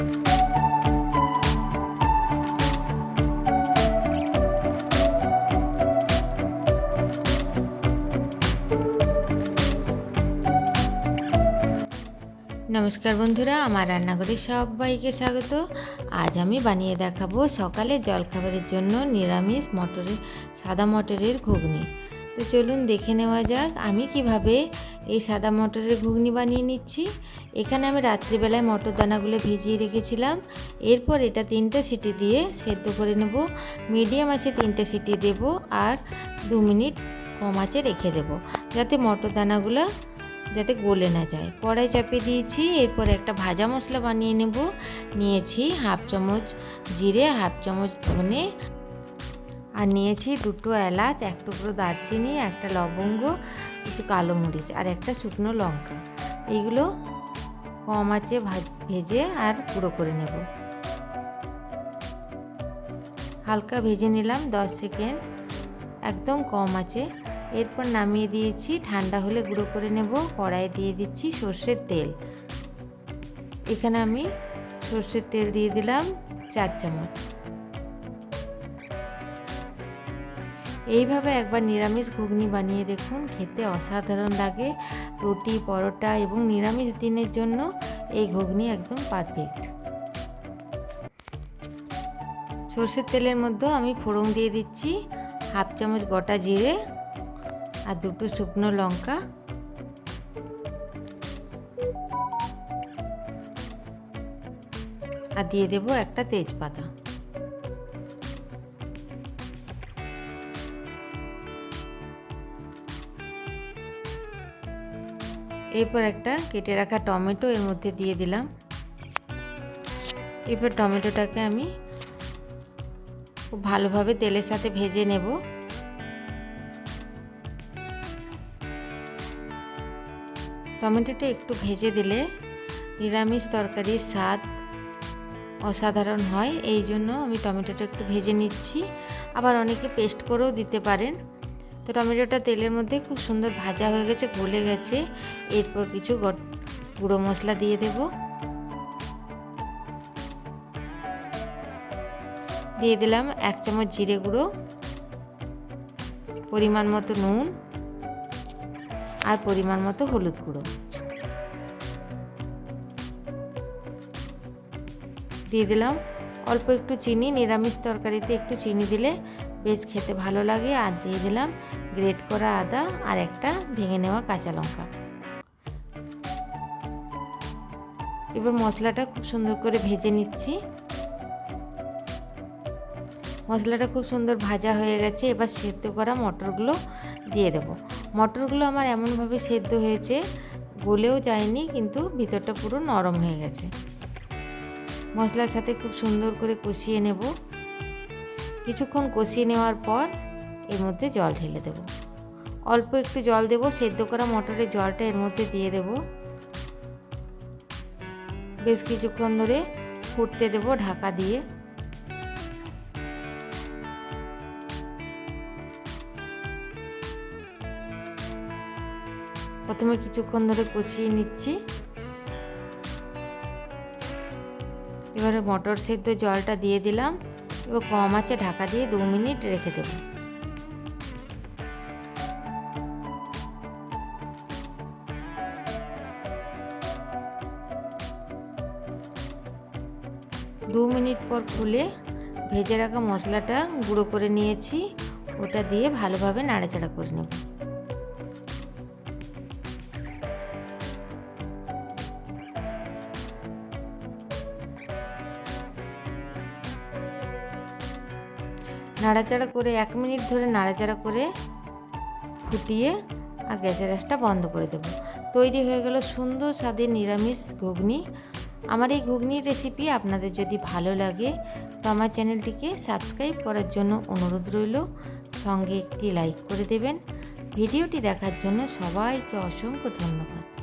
নমস্কার বন্ধুরা, আমার রান্নাঘরে সবাইকে স্বাগত। আজ আমি বানিয়ে দেখাবো সকালে জলখাবারের জন্য নিরামিষ মটরের, সাদা মটরের ঘুগনি। তো চলুন দেখে নেওয়া যাক, আমি কীভাবে এই সাদা মটরের ঘুগনি বানিয়ে নিচ্ছি। এখানে আমি রাত্রিবেলায় মটর দানাগুলো ভিজিয়ে রেখেছিলাম। এরপর এটা তিনটে সিটি দিয়ে সেদ্ধ করে নেব। মিডিয়াম আছে তিনটে সিটি দেব আর দু মিনিট কম আছে রেখে দেব, যাতে মটর দানাগুলো যাতে গলে না যায়। কড়াই চাপিয়ে দিয়েছি, এরপর একটা ভাজা মশলা বানিয়ে নেব। নিয়েছি হাফ চামচ জিরে, হাফ চামচ ধনে আর নিয়েছি দুটো এলাচ এক টুকরো দারচিনি, একটা লবঙ্গ, কিছু কালো মরিচ আর একটা শুকনো লঙ্কা। এইগুলো কম আছে ভেজে আর গুঁড়ো করে নেব। হালকা ভেজে নিলাম দশ সেকেন্ড, একদম কম আছে। এরপর নামিয়ে দিয়েছি, ঠান্ডা হলে গুঁড়ো করে নেব, কড়াইয়ে দিয়ে দিচ্ছি সর্ষের তেল। এখানে আমি সর্ষের তেল দিয়ে দিলাম চার চামচ। এইভাবে একবার নিরামিষ ঘুগনি বানিয়ে দেখুন, খেতে অসাধারণ লাগে। রুটি, পরোটা এবং নিরামিষ দিনের জন্য এই ঘুগনি একদম পারফেক্ট সর্ষের তেলের মধ্যেও আমি ফোড়ন দিয়ে দিচ্ছি, হাফ চামচ গোটা জিরে আর দুটো শুকনো লঙ্কা। আর দিয়ে দেব একটা তেজপাতা। এরপর একটা কেটে রাখা টমেটো এর মধ্যে দিয়ে দিলাম। এরপর টমেটোটাকে আমি খুব ভালোভাবে তেলের সাথে ভেজে নেব। টমেটোটা একটু ভেজে দিলে নিরামিষ তরকারির স্বাদ অসাধারণ হয়। এই জন্য আমি টমেটোটা একটু ভেজে নিচ্ছি। আবার অনেকে পেস্ট করেও দিতে পারেন। তো টমেটোটা তেলের মধ্যে খুব সুন্দর ভাজা হয়ে গেছে, গলে গেছে। এরপর কিছু গুঁড়ো মশলা দিয়ে দেব। দিয়ে দিলাম এক চামচ জিরে গুঁড়ো, পরিমাণ মতো নুন আর পরিমাণ মতো হলুদ গুঁড়ো। দিয়ে দিলাম অল্প একটু চিনি, নিরামিষ তরকারিতে একটু চিনি দিলে বেশ খেতে ভালো লাগে। আর দিয়ে দিলাম গ্রেট করা আদা আর একটা ভেঙে নেওয়া কাঁচা লঙ্কা। এবার মশলাটা খুব সুন্দর করে ভেজে নিচ্ছি। মশলাটা খুব সুন্দর ভাজা হয়ে গেছে। এবার সেদ্ধ করা মটরগুলো দিয়ে দেব। মটরগুলো আমার এমনভাবে সেদ্ধ হয়েছে, গলেও যায়নি, কিন্তু ভিতরটা পুরো নরম হয়ে গেছে। মশলার সাথে খুব সুন্দর করে কষিয়ে নেব। কিছুক্ষণ কষিয়ে নেওয়ার পর এর মধ্যে জল ঢেলে দেব। অল্প একটু জল দেব, সেদ্ধ করা মটরের জলটা এর মধ্যে দিয়ে দেব। বেশ কিছুক্ষণ ধরে ফুটতে দেব ঢাকা দিয়ে। প্রথমে কিছুক্ষণ ধরে কষিয়ে নিচ্ছি। এবারে মটর সেদ্ধ জলটা দিয়ে দিলাম, এবার কম আছে ঢাকা দিয়ে দু মিনিট রেখে দেব। দু মিনিট পর খুলে ভেজে রাখা মশলাটা গুঁড়ো করে নিয়েছি, ওটা দিয়ে ভালোভাবে নাড়াচাড়া করে নেব। নাড়াচাড়া করে এক মিনিট ধরে নাড়াচাড়া করে ফুটিয়ে আর গ্যাসের আঁচটা বন্ধ করে দেব। তৈরি হয়ে গেল সুন্দর স্বাদের নিরামিষ ঘুগনি। আমার এই ঘুগনির রেসিপি আপনাদের যদি ভালো লাগে, তো আমার চ্যানেলটিকে সাবস্ক্রাইব করার জন্য অনুরোধ রইল। সঙ্গে একটি লাইক করে দেবেন। ভিডিওটি দেখার জন্য সবাইকে অসংখ্য ধন্যবাদ।